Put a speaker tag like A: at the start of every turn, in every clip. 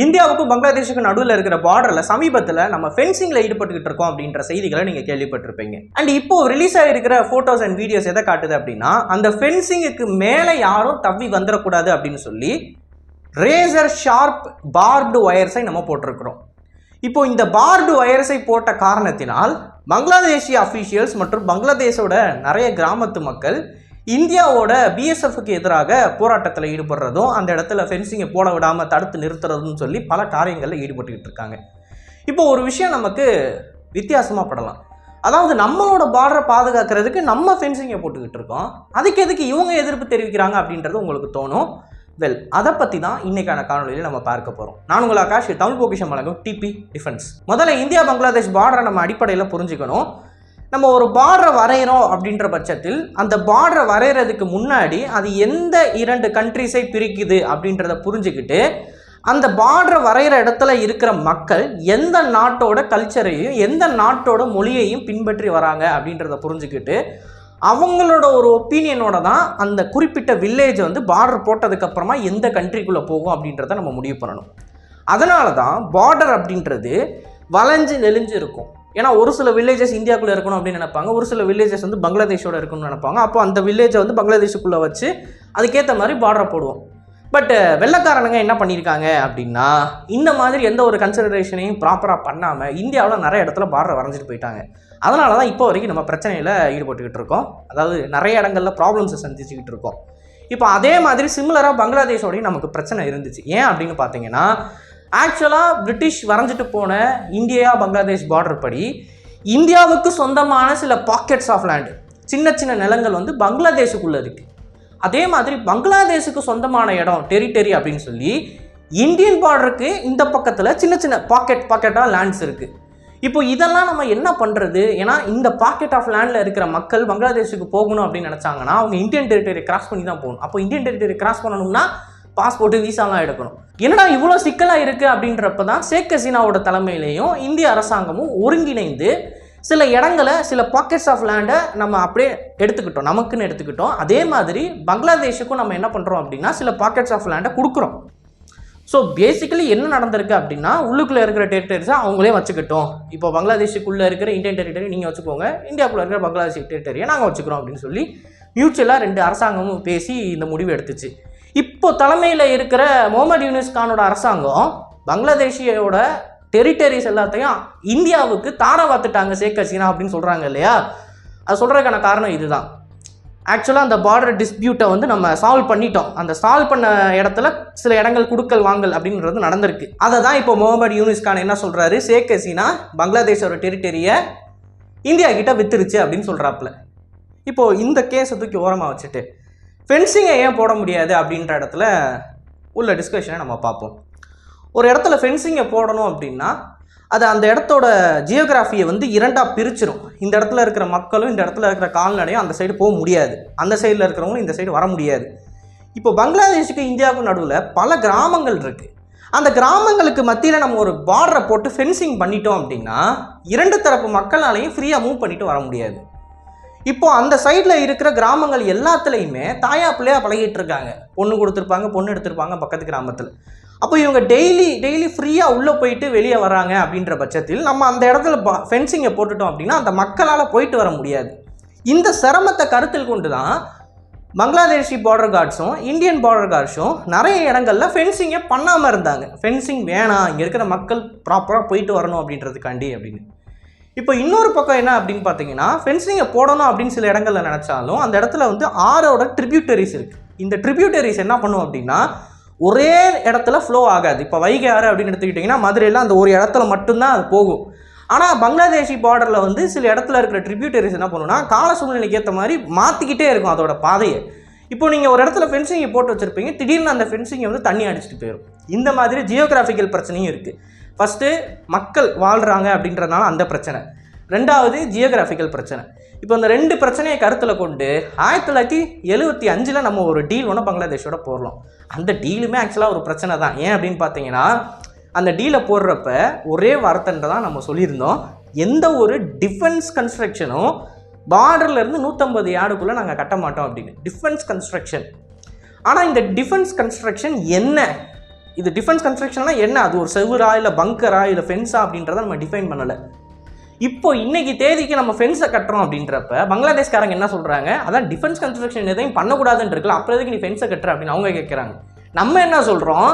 A: இந்தியாவுக்கும் பங்களாதேஷுக்கும் நடுவில் இருக்கிற பார்டரில் சமீபத்தில் நம்ம ஃபென்சிங்கில் ஈடுபட்டுக்கிட்டு இருக்கோம் அப்படின்ற செய்திகளை நீங்கள் கேள்விப்பட்டிருப்பீங்க. அண்ட் இப்போ ரிலீஸ் ஆகிருக்கிற ஃபோட்டோஸ் அண்ட் வீடியோஸ் எதை காட்டுது அப்படின்னா அந்த ஃபென்சிங்குக்கு மேலே யாரும் தவ்வி வந்துடக்கூடாது அப்படின்னு சொல்லி ரேசர் ஷார்ப் பார்டு ஒயர்ஸை நம்ம போட்டிருக்கிறோம். இப்போ இந்த பார்டு ஒயர்ஸை போட்ட காரணத்தினால் பங்களாதேஷி அஃபீஷியல்ஸ் மற்றும் பங்களாதேஷோட நிறைய கிராமத்து மக்கள் இந்தியாவோட பிஎஸ்எஃப்க்கு எதிராக போராட்டத்தில் ஈடுபடுறதும் அந்த இடத்துல ஃபென்சிங்கை போட விடாமல் தடுத்து நிறுத்துறதுன்னு சொல்லி பல காரியங்களில் ஈடுபட்டுக்கிட்டு இருக்காங்க. இப்போ ஒரு விஷயம் நமக்கு வித்தியாசமாக படலாம். அதாவது நம்மளோட பார்டரை பாதுகாக்கிறதுக்கு நம்ம ஃபென்சிங்கை போட்டுக்கிட்டு இருக்கோம். அதுக்கு எதுக்கு இவங்க எதிர்ப்பு தெரிவிக்கிறாங்க அப்படின்றது உங்களுக்கு தோணும்? வெல் அதை பற்றி தான் இன்னைக்கான காணொலியில் நம்ம பார்க்க போகிறோம் நான் உங்கள் ஆகாஷ் தமிழ் பொக்கிஷம் வழங்கும் டிபி டிஃபென்ஸ் முதல்ல இந்தியா பங்களாதேஷ் பார்டரை நம்ம அடிப்படையில் புரிஞ்சுக்கணும். நம்ம ஒரு பார்டரை வரைகிறோம் அப்படின்ற பட்சத்தில் அந்த பார்டரை வரைகிறதுக்கு முன்னாடி அது எந்த இரண்டு கண்ட்ரிஸை பிரிக்குது அப்படின்றத புரிஞ்சுக்கிட்டு அந்த பார்டரை வரைகிற இடத்துல இருக்கிற மக்கள் எந்த நாட்டோட கல்ச்சரையும் எந்த நாட்டோட மொழியையும் பின்பற்றி வராங்க அப்படின்றத புரிஞ்சுக்கிட்டு அவங்களோட ஒரு ஒப்பீனியனோட தான் அந்த குறிப்பிட்ட வில்லேஜ் வந்து பார்டர் போட்டதுக்கப்புறமா எந்த கண்ட்ரிக்குள்ளே போகும் அப்படின்றத நம்ம முடிவு பண்ணணும். அதனால தான் பார்டர் அப்படின்றது வளைஞ்சு நெளிஞ்சு இருக்கும். ஏன்னா ஒரு சில வில்லேஜஸ் இந்தியாக்குள்ளே இருக்கணும் அப்படின்னு நினைப்பாங்க. ஒரு சில வில்லேஜஸ் வந்து பங்களாதேஷோட இருக்கணும்னு நினைப்பாங்க. அப்போ அந்த வில்லேஜை வந்து பங்களாதேஷுக்குள்ளே வச்சு அதுக்கேற்ற மாதிரி பார்டரை போடுவோம். பட் வெள்ளக்காரனுங்க என்ன பண்ணியிருக்காங்க அப்படின்னா இந்த மாதிரி எந்த ஒரு கன்சிடரேஷனையும் ப்ராப்பராக பண்ணாமல் இந்தியாவில் நிறைய இடத்துல பார்டரை வரைஞ்சிட்டு போயிட்டாங்க. அதனால தான் இப்போ வரைக்கும் நம்ம பிரச்சனையில் ஈடுபட்டுக்கிட்டு இருக்கோம். அதாவது நிறைய இடங்களில் ப்ராப்ளம்ஸை சந்திச்சுக்கிட்டு இருக்கோம். இப்போ அதே மாதிரி சிமிலராக பங்களாதேஷோடையும் நமக்கு பிரச்சனை இருந்துச்சு. ஏன் அப்படின்னு பார்த்தீங்கன்னா ஆக்சுவலாக பிரிட்டிஷ் வரைஞ்சிட்டு போன இந்தியா பங்களாதேஷ் பார்டர் படி இந்தியாவுக்கு சொந்தமான சில பாக்கெட்ஸ் ஆஃப் லேண்டு சின்ன சின்ன நிலங்கள் வந்து பங்களாதேஷுக்குள்ளே இருக்குது அதே மாதிரி பங்களாதேஷுக்கு சொந்தமான இடம் டெரிட்டரி அப்படின்னு சொல்லி இந்தியன் பார்டருக்கு இந்த பக்கத்தில் சின்ன சின்ன பாக்கெட் பாக்கெட்டாக லேண்ட்ஸ் இருக்குது இப்போ இதெல்லாம் நம்ம என்ன பண்ணுறது ஏன்னா இந்த பாக்கெட் ஆஃப் லேண்டில் இருக்கிற மக்கள் பங்களாதேஷுக்கு போகணும் அப்படின்னு நினச்சாங்கன்னா அவங்க இந்தியன் டெரிட்டரி கிராஸ் பண்ணி தான் போகணும். அப்போ இந்தியன் டெரிட்டரி கிராஸ் பண்ணணும்னா பாஸ்போர்ட்டு விசாலாம் எடுக்கணும். என்னடா இவ்வளோ சிக்கலாக இருக்குது அப்படின்றப்ப தான் ஷேக் ஹசீனாவோட தலைமையிலையும் இந்திய அரசாங்கமும் ஒருங்கிணைந்து சில இடங்களை சில பாக்கெட்ஸ் ஆஃப் லேண்டை நம்ம அப்படியே எடுத்துக்கிட்டோம். நமக்குன்னு எடுத்துக்கிட்டோம். அதே மாதிரி பங்களாதேஷுக்கும் நம்ம என்ன பண்ணுறோம் அப்படின்னா சில பாக்கெட்ஸ் ஆஃப் லேண்டை கொடுக்குறோம். ஸோ பேசிக்கலி என்ன நடந்திருக்கு அப்படின்னா உள்ளுக்குள்ளே இருக்கிற டெரிட்டரிஸை அவங்களே வச்சுக்கிட்டோம். இப்போ பங்களாதேஷுக்குள்ளே இருக்கிற இந்தியன் டெரிட்டரி நீங்கள் வச்சுக்கோங்க. இந்தியாவுக்குள்ளே இருக்கிற பங்களாதேஷ் டெரிட்டரியை நாங்கள் வச்சுக்கிறோம் அப்படின்னு சொல்லி மியூச்சுவலாக ரெண்டு அரசாங்கமும் பேசி இந்த முடிவு எடுத்துச்சு. இப்போ தலைமையில் இருக்கிற முகமது யூனிஸ் கானோட அரசாங்கம் பங்களாதேஷியோட டெரிட்டரிஸ் எல்லாத்தையும் இந்தியாவுக்கு தார வாத்துட்டாங்க ஷேக் ஹசீனா அப்படின்னு சொல்கிறாங்க இல்லையா? அது சொல்கிறதுக்கான காரணம் இதுதான். ஆக்சுவலாக அந்த பார்டர் டிஸ்பியூட்டை வந்து நம்ம சால்வ் பண்ணிட்டோம். அந்த சால்வ் பண்ண இடத்துல சில இடங்கள் கொடுக்கல் வாங்கல் அப்படின்றது நடந்திருக்கு. அதை தான் இப்போ முகமது யூனிஸ் கான் என்ன சொல்கிறாரு ஷேக் ஹசீனா பங்களாதேஷோட டெரிட்டரியை இந்தியா கிட்ட வித்துருச்சு அப்படின்னு சொல்கிறாப்புல இப்போது இந்த கேஸை தூக்கி ஓரமாக வச்சுட்டு ஃபென்சிங்கை ஏன் போட முடியாது அப்படின்ற இடத்துல உள்ள டிஸ்கஷனை நம்ம பார்ப்போம். ஒரு இடத்துல ஃபென்சிங்கை போடணும் அப்படின்னா அது அந்த இடத்தோட ஜியோகிராஃபியை வந்து இரண்டாக பிரிச்சிடும் இந்த இடத்துல இருக்கிற மக்களும் இந்த இடத்துல இருக்கிற கால்நடையும் அந்த சைடு போக முடியாது. அந்த சைடில் இருக்கிறவங்களும் இந்த சைடு வர முடியாது. இப்போ பங்களாதேஷுக்கு இந்தியாவுக்கும் நடுவில் பல கிராமங்கள் இருக்குது அந்த கிராமங்களுக்கு மத்தியில் நம்ம ஒரு பார்டரை போட்டு ஃபென்சிங் பண்ணிட்டோம் அப்படின்னா இரண்டு தரப்பு மக்களாலையும் ஃப்ரீயாக மூவ் பண்ணிட்டு வர முடியாது. இப்போ அந்த சைடில் இருக்கிற கிராமங்கள் எல்லாத்துலேயுமே தாயா பிள்ளையா பழகிட்டு இருக்காங்க பொண்ணு கொடுத்துருப்பாங்க பொண்ணு எடுத்திருப்பாங்க பக்கத்து கிராமத்தில். அப்போ இவங்க டெய்லி டெய்லி ஃப்ரீயாக உள்ளே போயிட்டு வெளியே வராங்க அப்படின்ற பட்சத்தில் நம்ம அந்த இடத்துல ஃபென்சிங்கை போட்டுட்டோம் அப்படின்னா அந்த மக்களால் போயிட்டு வர முடியாது. இந்த சிரமத்தை கருத்தில் கொண்டு தான் பங்களாதேஷி பார்டர் கார்ட்ஸும் இந்தியன் பார்டர் கார்ட்ஸும் நிறைய இடங்கள்ல ஃபென்சிங்கை பண்ணாமல் இருந்தாங்க. ஃபென்சிங் வேணாம் இங்கே இருக்கிற மக்கள் ப்ராப்பராக போயிட்டு வரணும் அப்படின்றதுக்காண்டி அப்படின்னு. இப்போ இன்னொரு பக்கம் என்ன அப்படின்னு பார்த்தீங்கன்னா ஃபென்சிங்கை போடணும் அப்படின்னு சில இடங்களில் நினச்சாலும் அந்த இடத்துல வந்து ஆறோட ட்ரிபியூட்டரிஸ் இருக்குது இந்த ட்ரிபியூட்டரிஸ் என்ன பண்ணும் அப்படின்னா ஒரே இடத்துல ஃப்ளோ ஆகாது. இப்போ வைகை ஆறு அப்படின்னு எடுத்துக்கிட்டிங்கன்னா மதுரையில் அந்த ஒரு இடத்துல மட்டும்தான் அது போகும். ஆனால் பங்களாதேஷி பார்டரில் வந்து சில இடத்துல இருக்கிற ட்ரிபியூட்டரிஸ் என்ன பண்ணுன்னா கால சூழ்நிலைக்கு ஏற்ற மாதிரி மாற்றிக்கிட்டே இருக்கும் அதோட பாதையை. இப்போ நீங்கள் ஒரு இடத்துல ஃபென்சிங்கை போட்டு வச்சுருப்பீங்க திடீர்னு அந்த ஃபென்சிங்கை வந்து தண்ணி அடிச்சுட்டு போயிடும் இந்த மாதிரி ஜியோகிராஃபிக்கல் பிரச்சனையும் இருக்குது ஃபஸ்ட்டு மக்கள் வாழ்கிறாங்க அப்படின்றதுனால அந்த பிரச்சனை. ரெண்டாவது ஜியோகிராஃபிக்கல் பிரச்சனை. இப்போ இந்த ரெண்டு பிரச்சனையை கருத்தில் கொண்டு ஆயிரத்தி தொள்ளாயிரத்தி எழுபத்தி அஞ்சில் நம்ம ஒரு டீல் ஒன்று பங்களாதேஷோட போடலாம் அந்த டீலுமே ஆக்சுவலாக ஒரு பிரச்சனை தான். ஏன் அப்படின்னு பார்த்தீங்கன்னா அந்த டீலை போடுறப்ப ஒரே வார்த்தைன்ற தான் நம்ம சொல்லியிருந்தோம். எந்த ஒரு டிஃபென்ஸ் கன்ஸ்ட்ரக்ஷனும் பார்டர்லேருந்து நூற்றம்பது யார்டுக்குள்ளே நாங்கள் கட்ட மாட்டோம் அப்படின்னு. டிஃபென்ஸ் கன்ஸ்ட்ரக்ஷன் ஆனால் இந்த டிஃபென்ஸ் கன்ஸ்ட்ரக்ஷன் என்ன? இது டிஃபென்ஸ் கன்ஸ்ட்ரக்ஷன்னா என்ன? அது ஒரு செவுரா இல்லை பங்கரா இல்லை ஃபென்ஸா அப்படின்றத நம்ம டிஃபைன் பண்ணலை. இப்போ இன்னைக்கு தேதிக்கு நம்ம ஃபென்ஸை கட்டுறோம் அப்படின்றப்ப பங்களாதேஷ்காரங்க என்ன சொல்கிறாங்க அதான் டிஃபென்ஸ் கன்ஸ்ட்ரக்ஷன் எதையும் பண்ணக்கூடாதுன்னு இருக்குல்ல அப்புறம் எதுக்கு நீ ஃபென்ஸை கட்டுற அப்படின்னு அவங்க கேட்குறாங்க நம்ம என்ன சொல்கிறோம்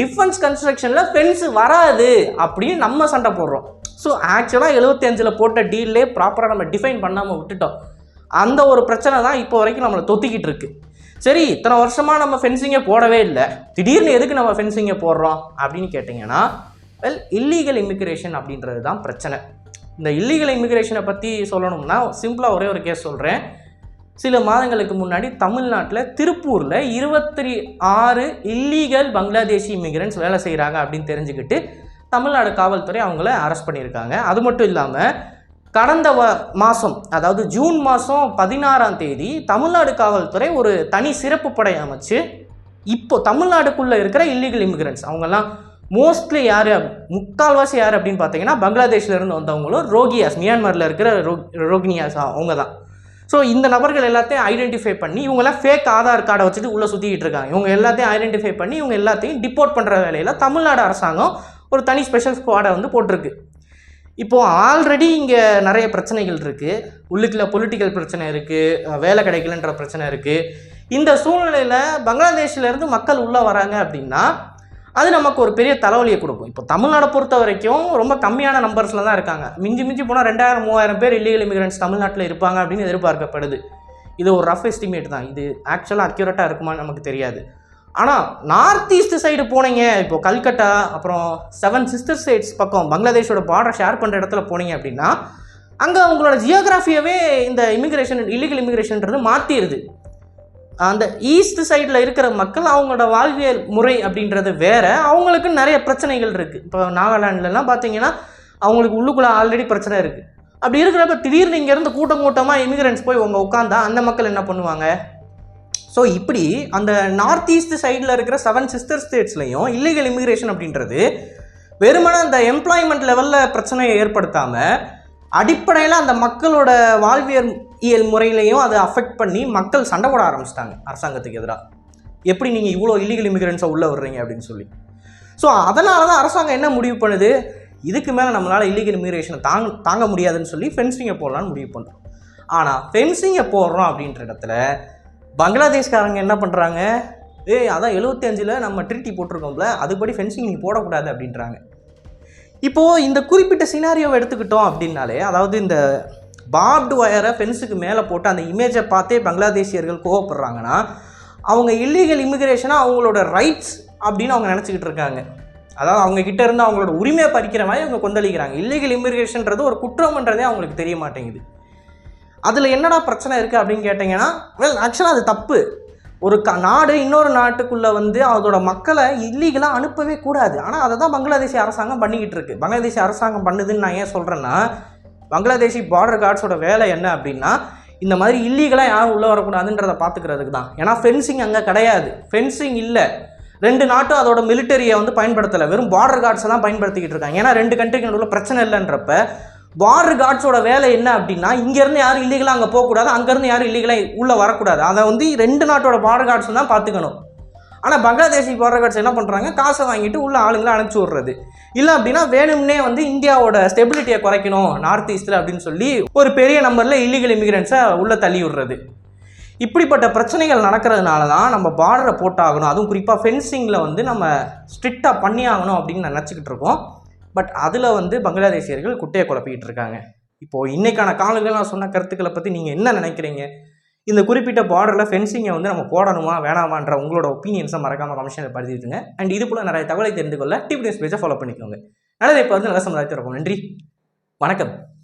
A: டிஃபென்ஸ் கன்ஸ்ட்ரக்ஷனில் ஃபென்ஸ் வராது அப்படின்னு நம்ம சண்டை போடுறோம். ஸோ ஆக்சுவலாக எழுபத்தஞ்சில் போட்ட டீல்லே ப்ராப்பராக நம்ம டிஃபைன் பண்ணாமல் விட்டுட்டோம். அந்த ஒரு பிரச்சனை தான் இப்போ வரைக்கும் நம்மளை தொத்திக்கிட்டு இருக்குது சரி இத்தனை வருஷமாக நம்ம ஃபென்சிங்கை போடவே இல்லை. திடீர்னு எதுக்கு நம்ம ஃபென்சிங்கை போடுறோம்? அப்படின்னு கேட்டிங்கன்னா வெல் இல்லீகல் இமிக்ரேஷன் அப்படின்றது தான் பிரச்சனை. இந்த இல்லீகல் இமிக்ரேஷனை பற்றி சொல்லணும்னா சிம்பிளாக ஒரே ஒரு கேஸ் சொல்கிறேன் சில மாதங்களுக்கு முன்னாடி தமிழ்நாட்டில் திருப்பூரில் இருபத்தி ஆறு இல்லீகல் பங்களாதேஷி இமிகிரண்ட்ஸ் வேலை செய்கிறாங்க அப்படின்னு தெரிஞ்சுக்கிட்டு தமிழ்நாடு காவல்துறை அவங்கள அரெஸ்ட் பண்ணியிருக்காங்க. அது மட்டும் இல்லாமல் கடந்த வ மாதம் அதாவது ஜூன் மாதம் பதினாறாம் தேதி தமிழ்நாடு காவல்துறை ஒரு தனி சிறப்பு படை அமைச்சு இப்போ தமிழ்நாடுக்குள்ளே இருக்கிற இல்லீகல் இமிகிரண்ட்ஸ் அவங்கெல்லாம் மோஸ்ட்லி யார் முக்கால்வாசி யார் அப்படின்னு பார்த்தீங்கன்னா பங்களாதேஷ்லேருந்து வந்தவங்களும் ரோகியாஸ் மியான்மரில் இருக்கிற ரோ ரோகினியாஸ் அவங்க தான் ஸோ இந்த நபர்கள் எல்லாத்தையும் ஐடென்டிஃபை பண்ணி இவங்கெல்லாம் ஃபேக் ஆதார் கார்டை வச்சுட்டு உள்ளே சுற்றிக்கிட்டு இருக்காங்க. இவங்க எல்லாத்தையும் ஐடென்டிஃபை பண்ணி இவங்க எல்லாத்தையும் டிப்போர்ட் பண்ணுற வேலையில் தமிழ்நாடு அரசாங்கம் ஒரு தனி ஸ்பெஷல் ஸ்குவாடை வந்து போட்டிருக்கு. இப்போது ஆல்ரெடி இங்கே நிறைய பிரச்சனைகள் இருக்குது உள்ளுக்குள்ள பொலிட்டிக்கல் பிரச்சனை இருக்குது வேலை கிடைக்கலன்ற பிரச்சனை இருக்குது இந்த சூழ்நிலையில் பங்களாதேஷ்லேருந்து மக்கள் உள்ளே வராங்க அப்படின்னா அது நமக்கு ஒரு பெரிய தலைவலியை கொடுக்கும். இப்போ தமிழ்நாடை பொறுத்த வரைக்கும் ரொம்ப கம்மியான நம்பர்ஸில் தான் இருக்காங்க. மிஞ்சி மிஞ்சி போனால் ரெண்டாயிரம் மூவாயிரம் பேர் இல்லீகல் இமிகிரண்ட்ஸ் தமிழ்நாட்டில் இருப்பாங்க அப்படின்னு எதிர்பார்க்கப்படுது. இது ஒரு ரஃப் எஸ்டிமேட் தான். இது ஆக்சுவலாக அக்யூரேட்டாக இருக்குமான்னு நமக்கு தெரியாது. ஆனால் நார்த் ஈஸ்ட் சைடு போனீங்க இப்போ கல்கட்டா அப்புறம் செவன் சிஸ்டர் ஸ்டேட்ஸ் பக்கம் பங்களாதேஷோட பார்டர் ஷேர் பண்ணுற இடத்துல போனீங்க அப்படின்னா அங்கே அவங்களோட ஜியோகிராஃபியவே இந்த இமிக்ரேஷன் இல்லீகல் இமிக்ரேஷன்ன்றது மாற்றிடுது அந்த ஈஸ்ட் சைடில் இருக்கிற மக்கள் அவங்களோட வாழ்வியல் முறை அப்படின்றது வேற. அவங்களுக்கு நிறைய பிரச்சனைகள் இருக்குது இப்போ நாகாலாண்ட்லலாம் பார்த்தீங்கன்னா அவங்களுக்கு உள்ளுக்குள்ளே ஆல்ரெடி பிரச்சனை இருக்குது அப்படி இருக்கிறப்ப திடீர்னு இங்கேருந்து கூட்டம் கூட்டமாக இமிக்ரெண்ட்ஸ் போய் அவங்க உட்காந்தா அந்த மக்கள் என்ன பண்ணுவாங்க? ஸோ இப்படி அந்த நார்த் ஈஸ்ட் சைடில் இருக்கிற செவன் சிஸ்டர் ஸ்டேட்ஸ்லையும் இல்லீகல் இமிக்ரேஷன் அப்படின்றது வெறுமனே அந்த எம்ப்ளாய்மெண்ட் லெவலில் பிரச்சனையை ஏற்படுத்தாமல் அடிப்படையில் அந்த மக்களோட வாழ்வியல் இயல் முறையிலையும் அதை அஃபெக்ட் பண்ணி மக்கள் சண்டை போட ஆரம்பிச்சிட்டாங்க அரசாங்கத்துக்கு எதிராக எப்படி நீங்கள் இவ்வளோ இல்லீகல் இமிக்ரெண்ட்ஸை உள்ளே வர்றீங்க அப்படின்னு சொல்லி. ஸோ அதனால தான் அரசாங்கம் என்ன முடிவு பண்ணுது? இதுக்கு மேலே நம்மளால் இல்லீகல் இமிக்ரேஷனை தாங்க தாங்க முடியாதுன்னு சொல்லி ஃபென்சிங்கை போடலான்னு முடிவு பண்ணுறோம் ஆனால் ஃபென்சிங்கை போடுறோம் அப்படின்ற இடத்துல பங்களாதேஷ்காரங்க என்ன பண்ணுறாங்க ஏய் அதான் எழுபத்தஞ்சில் நம்ம ட்ரீட்டி போட்டிருக்கோம்ல அதுபடி ஃபென்சிங் நீங்கள் போடக்கூடாது அப்படின்றாங்க. இப்போது இந்த குறிப்பிட்ட சினாரியோவை எடுத்துக்கிட்டோம் அப்படின்னாலே அதாவது இந்த பார்ப்டு ஒயரை ஃபென்ஸுக்கு மேலே போட்டு அந்த இமேஜை பார்த்தே பங்களாதேஷியர்கள் கோவப்படுறாங்கன்னா அவங்க இல்லீகல் இமிக்ரேஷனாக அவங்களோட ரைட்ஸ் அப்படின்னு அவங்க நினச்சிக்கிட்டு இருக்காங்க. அதாவது அவங்க கிட்ட இருந்து அவங்களோட உரிமையை பறிக்கிற மாதிரி அவங்க கொந்தளிக்கிறாங்க. இல்லீகல் இமிக்ரேஷன்றது ஒரு குற்றம்ன்றதே அவங்களுக்கு தெரிய மாட்டேங்குது. அதில் என்னடா பிரச்சனை இருக்குது அப்படின்னு கேட்டிங்கன்னா வெல் ஆக்சுவலாக அது தப்பு. ஒரு க நாடு இன்னொரு நாட்டுக்குள்ளே வந்து அதோட மக்களை இல்லீகலாக அனுப்பவே கூடாது. ஆனால் அதை தான் பங்களாதேசி அரசாங்கம் பண்ணிக்கிட்டு இருக்கு. பங்களாதேஷி அரசாங்கம் பண்ணுதுன்னு நான் ஏன் சொல்கிறேன்னா பங்களாதேஷி பார்டர் கார்ட்ஸோட வேலை என்ன அப்படின்னா இந்த மாதிரி இல்லீகலாக யாரும் உள்ளே வரக்கூடாதுன்றதை பார்த்துக்கிறதுக்கு தான். ஏன்னா ஃபென்சிங் அங்கே கிடையாது. ஃபென்சிங் இல்லை. ரெண்டு நாட்டும் அதோட மிலிட்டரியை வந்து பயன்படுத்தலை. வெறும் பார்டர் கார்ட்ஸை தான் பயன்படுத்திக்கிட்டு இருக்காங்க. ஏன்னா ரெண்டு கண்ட்ரிக்கு நடுவில் பிரச்சனை இல்லைன்றப்ப பார்டர் கார்ட்ஸோட வேலை என்ன அப்படின்னா இங்கேருந்து யாரும் இல்லீகலாக அங்கே போகக்கூடாது அங்கேருந்து யாரும் இல்லீகலாக உள்ளே வரக்கூடாது. அதை வந்து ரெண்டு நாட்டோட பார்டர் கார்ட்ஸ் தான் பார்த்துக்கணும். ஆனால் பங்களாதேஷி பார்டர் கார்ட்ஸ் என்ன பண்ணுறாங்க காசை வாங்கிட்டு உள்ள ஆளுங்களை அனுப்பிச்சி விட்றது. இல்லை அப்படின்னா வேணும்னே வந்து இந்தியாவோட ஸ்டெபிலிட்டியை குறைக்கணும் நார்த் ஈஸ்டில் அப்படின்னு சொல்லி ஒரு பெரிய நம்பரில் இல்லீகல் இமிகிரண்ட்ஸை உள்ளே தள்ளி விடுறது. இப்படிப்பட்ட பிரச்சனைகள் நடக்கிறதுனால தான் நம்ம பார்டரை போட்டாகணும். அதுவும் குறிப்பாக ஃபென்சிங்கில் வந்து நம்ம ஸ்ட்ரிக்டாக பண்ணி ஆகணும் அப்படின்னு நினச்சிக்கிட்டு இருக்கோம். பட் அதில் வந்து பங்களாதேசியர்கள் குட்டையை குழப்பிக்கிட்டு இருக்காங்க. இப்போது இன்னைக்கான காலங்களில் நான் சொன்ன கருத்துக்களை பற்றி நீங்கள் என்ன நினைக்கிறீங்க? இந்த குறிப்பிட்ட பார்டரில் ஃபென்சிங்கை வந்து நம்ம போடணுமா வேணாமான்ற உங்களோட ஒப்பீனியன்ஸை மறக்காமல் கமிஷனில் பதிவிட்டுங்க அண்ட் இது போல் நிறைய தகவலை தெரிந்து கொள்ள டிவி நியூஸ் பேஜை ஃபாலோ பண்ணிக்கோங்க. நல்லது இப்போ வந்து நல்ல சமுதாயத்தில் இருக்கும் நன்றி. வணக்கம்.